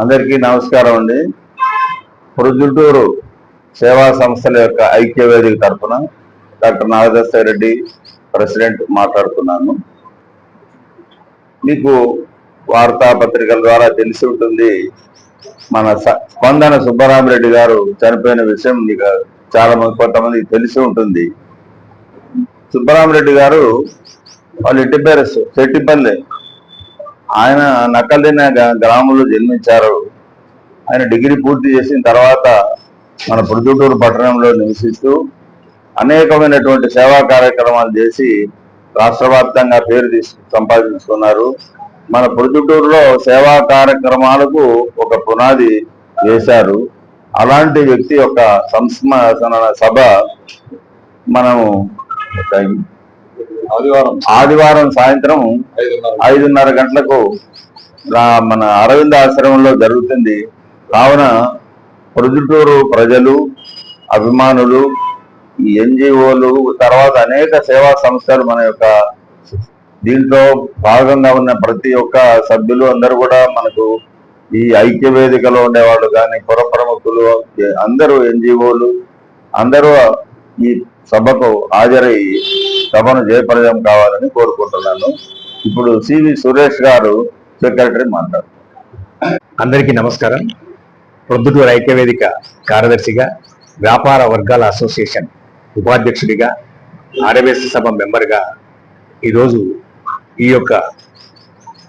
అందరికీ నమస్కారం అండి. ప్రొజుటూరు సేవా సంస్థల యొక్క ఐక్యవేదిక తరఫున డాక్టర్ నాగదాసాయి రెడ్డి ప్రెసిడెంట్ మాట్లాడుతున్నాను. మీకు వార్తాపత్రికల ద్వారా తెలిసి ఉంటుంది మన స్పందన సుబ్బరామరెడ్డి గారు చనిపోయిన విషయం మీకు చాలా మంది కొంతమంది తెలిసి ఉంటుంది. సుబ్బరామరెడ్డి గారు వాళ్ళు ఇంటి పేరు చెట్టిపల్లి ఆయన నకలిన గ్రామంలో జన్మించారు. ఆయన డిగ్రీ పూర్తి చేసిన తర్వాత మన ప్రొద్దుటూరు పట్టణంలో నివసిస్తూ అనేకమైనటువంటి సేవా కార్యక్రమాలు చేసి రాష్ట్ర వ్యాప్తంగా పేరు తీసు సంపాదించుకున్నారు. మన ప్రొద్దుటూరులో సేవా కార్యక్రమాలకు ఒక పునాది వేశారు. అలాంటి వ్యక్తి యొక్క సంస్మరణ సభ మనము ఆదివారం. ఆదివారం సాయంత్రం ఐదున్నర. గంటలకు మన అరవింద ఆశ్రమంలో జరుగుతుంది. కావున ప్రొద్దుటూరు ప్రజలు అభిమానులు ఈ ఎన్జిఓలు తర్వాత అనేక సేవా సంస్థలు మన యొక్క దీంట్లో భాగంగా ఉన్న ప్రతి ఒక్క సభ్యులు అందరూ కూడా మనకు ఈ ఐక్య వేదికలో ఉండేవాళ్ళు కానీ పుర ప్రముఖులు అందరూ ఎన్జిఓలు అందరూ ఈ సభకు హాజరై సభను జయప్రదం కావాలని కోరుకుంటున్నాను. ఇప్పుడు సివి సురేష్ గారు సెక్రటరీ మాట్లాడు అందరికీ నమస్కారం. ప్రొద్దుటూరు ఐక్యవేదిక కార్యదర్శిగా వ్యాపార వర్గాల అసోసియేషన్ ఉపాధ్యక్షుడిగా ఆర్యవేశ సభ మెంబర్గా ఈరోజు ఈ యొక్క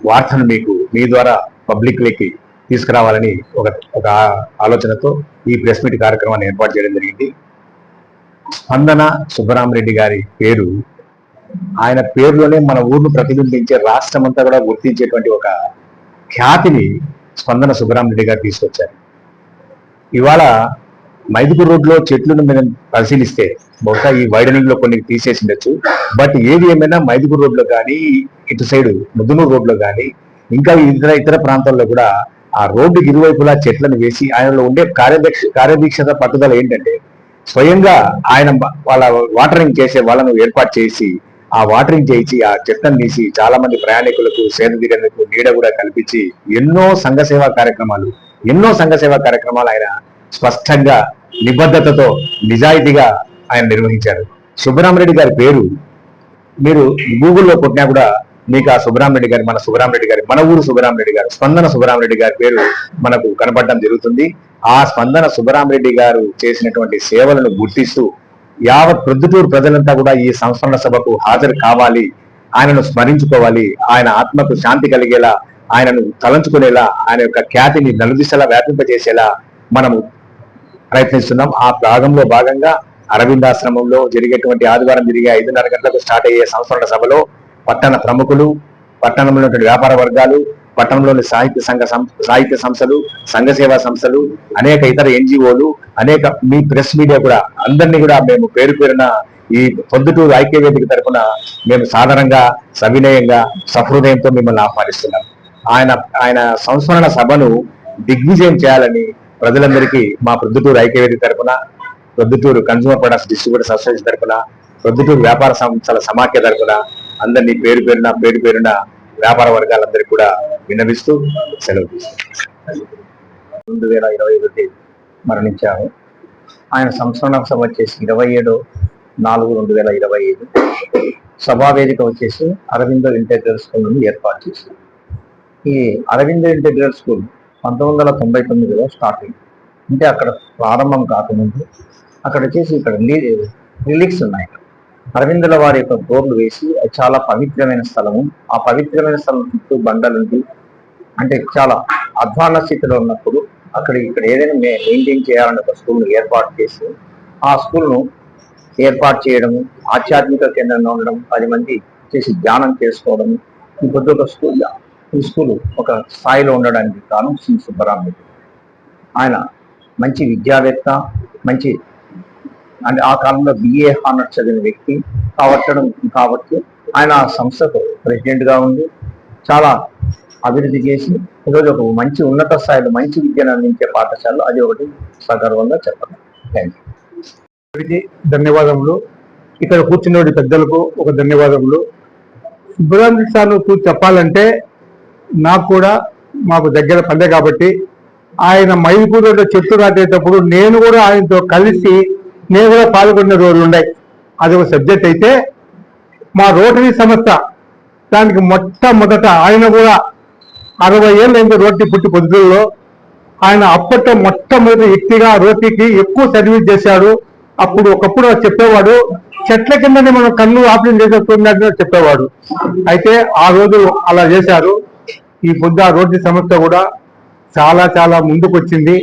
వార్తను మీకు మీ ద్వారా పబ్లిక్లోకి తీసుకురావాలని ఒక ఒక ఆలోచనతో ఈ ప్రెస్ మీట్ కార్యక్రమాన్ని ఏర్పాటు చేయడం జరిగింది. స్పందన సుబ్బరామరెడ్డి గారి పేరు. ఆయన పేరులోనే మన ఊరును ప్రతిబింబించే రాష్ట్రం అంతా కూడా గుర్తించేటువంటి ఒక ఖ్యాతిని స్పందన సుబ్బరామరెడ్డి గారు తీసుకొచ్చారు. ఇవాళ మైదుపూర్ రోడ్లో చెట్లను మనం పరిశీలిస్తే బహుశా ఈ వైడనింగ్లో కొన్ని తీసేసి ఉండొచ్చు. బట్ ఏది ఏమైనా మైదుపూర్ రోడ్లో కానీ ఇటు సైడ్ ముద్దునూరు రోడ్లో కానీ ఇంకా ఇతర ఇతర ప్రాంతాల్లో కూడా ఆ రోడ్డుకి ఇరువైపులా చెట్లను వేసి ఆయనలో ఉండే కార్యదక్ష కార్యదీక్షత పట్టుదల ఏంటంటే స్వయంగా ఆయన వాళ్ళ వాటరింగ్ చేసే వాళ్ళను ఏర్పాటు చేసి ఆ వాటరింగ్ చేయించి ఆ చెత్తను తీసి చాలా మంది ప్రయాణికులకు సేద దిగేందుకు నీడ కూడా కల్పించి ఎన్నో సంఘ సేవా కార్యక్రమాలు ఎన్నో సంఘ సేవా కార్యక్రమాలు ఆయన స్పష్టంగా నిబద్ధతతో నిజాయితీగా ఆయన నిర్వహించారు. సుబ్బరామరెడ్డి గారి పేరు మీరు గూగుల్లో కొట్టినా కూడా మీకు ఆ సుబ్రహ్మరెడ్డి గారి మన సుబ్రహ్మరెడ్డి గారి మన ఊరు సుబ్రహ్మరెడ్డి గారు స్పందన సుబ్రహ్మరెడ్డి గారి పేరు మనకు కనపడడం జరుగుతుంది. ఆ స్పందన సుబ్రహ్మరెడ్డి గారు చేసినటువంటి సేవలను గుర్తిస్తూ యావత్ ప్రొద్దుటూరు ప్రజలంతా కూడా ఈ సంస్మరణ సభకు హాజరు కావాలి ఆయనను స్మరించుకోవాలి ఆయన ఆత్మకు శాంతి కలిగేలా ఆయనను తలంచుకునేలా ఆయన యొక్క ఖ్యాతిని నలుదిశలా వ్యాపింపజేసేలా మనము ప్రయత్నిస్తున్నాం. ఆ భాగంలో భాగంగా అరవిందాశ్రమంలో జరిగేటువంటి ఆదివారం జరిగే ఐదున్నర గంటలకు స్టార్ట్ అయ్యే సంస్మరణ సభలో పట్టణ ప్రముఖులు పట్టణంలో వ్యాపార వర్గాలు పట్టణంలోని సాహిత్య సంఘ సం- సాహిత్య సంస్థలు సంఘ సేవా సంస్థలు అనేక ఇతర ఎన్జిఓలు అనేక మీ ప్రెస్ మీడియా కూడా అందరినీ కూడా మేము పేరు పేరున ఈ పొద్దుటూరు ఐక్య వేదిక తరఫున మేము సాధారణంగా సవినయంగా సహృదయంతో మిమ్మల్ని ఆహ్వానిస్తున్నాం. ఆయన ఆయన సంస్మరణ సభను దిగ్విజయం చేయాలని ప్రజలందరికీ మా ప్రొద్దుటూరు ఐక్యవేది తరఫున Proddatur consumer products distributors association తరపున ప్రొద్దుటూరు వ్యాపార సంస్థల సమాఖ్య తరఫున అందరినీ పేరు పేరున పేరు పేరున వ్యాపార వర్గాలందరికీ కూడా విన్నవిస్తూ సెలవు తీసుకుంటాం రెండు వేల ఇరవై ఒకటి మరణించారు ఆయన సంస్మరణ సభ వచ్చేసి ఇరవై ఏడు నాలుగు రెండు వేల ఇరవై ఐదు సభా వేదిక వచ్చేసి అరవిందో ఇంటెగ్రల్ స్కూల్ నుండి ఏర్పాటు చేశారు ఈ అరవింద ఇంటెగ్రల్ స్కూల్ పంతొమ్మిది వందల తొంభై తొమ్మిదిలో స్టార్టింగ్. అంటే అక్కడ ప్రారంభం కాకముందు అక్కడ వచ్చేసి ఇక్కడ రిలీక్స్ ఉన్నాయి. అరవిందుల వారి యొక్క గోర్లు వేసి అది చాలా పవిత్రమైన స్థలము. ఆ పవిత్రమైన స్థలం చుట్టూ బండలుండి అంటే చాలా అధ్వాన స్థితిలో ఉన్నప్పుడు అక్కడ ఇక్కడ ఏదైనా మెయింటైన్ చేయాలని ఒక స్కూల్ను ఏర్పాటు చేసి ఆ స్కూల్ను ఏర్పాటు చేయడం ఆధ్యాత్మిక కేంద్రంగా ఉండడం పది మంది చేసి ధ్యానం చేసుకోవడం. ఈ పొద్దు ఒక స్కూల్ ఈ స్కూల్ ఒక స్థాయిలో ఉండడానికి కారణం శ్రీ సుబ్బరామరెడ్డి. ఆయన మంచి విద్యావేత్త మంచి అంటే ఆ కాలంలో బిఏ హానర్ చదివిన వ్యక్తి కావట్టడం కాబట్టి ఆయన ఆ సంస్థకు ప్రెసిడెంట్గా ఉండి చాలా అభివృద్ధి చేసి ఈరోజు ఒక మంచి ఉన్నత స్థాయిలో మంచి విద్యను అందించే పాఠశాలలో అది ఒకటి సగర్వంగా చెప్పండి థ్యాంక్ యూ ధన్యవాదములు. ఇక్కడ కూర్చున్న పెద్దలకు ఒక ధన్యవాదములు. సుబ్రహ్మణ్య సార్ చూసి చెప్పాలంటే నాకు కూడా మాకు దగ్గర పల్లె కాబట్టి ఆయన మైపూరులో చెట్టు రాటేటప్పుడు నేను కూడా ఆయనతో కలిసి నేను కూడా పాల్గొన్న రోజులు ఉన్నాయి. అది ఒక సబ్జెక్ట్ అయితే మా రోటరీ సంస్థ దానికి మొట్టమొదట ఆయన కూడా అరవై ఏళ్ళు అయింది రోటరీ పుట్టి పొద్దుల్లో. ఆయన అప్పట్లో మొట్టమొదటి వ్యక్తిగా రోటీకి ఎక్కువ సర్వీస్ చేశాడు. అప్పుడు ఒకప్పుడు చెప్పేవాడు చెట్ల కిందనే మనం కన్ను ఆపరేషన్ చేసేస్తున్నట్టు చెప్పేవాడు. అయితే ఆ రోజు అలా చేశారు. ఈ పొద్దు ఆ రోడ్డు సంస్థ కూడా చాలా చాలా ముందుకు వచ్చింది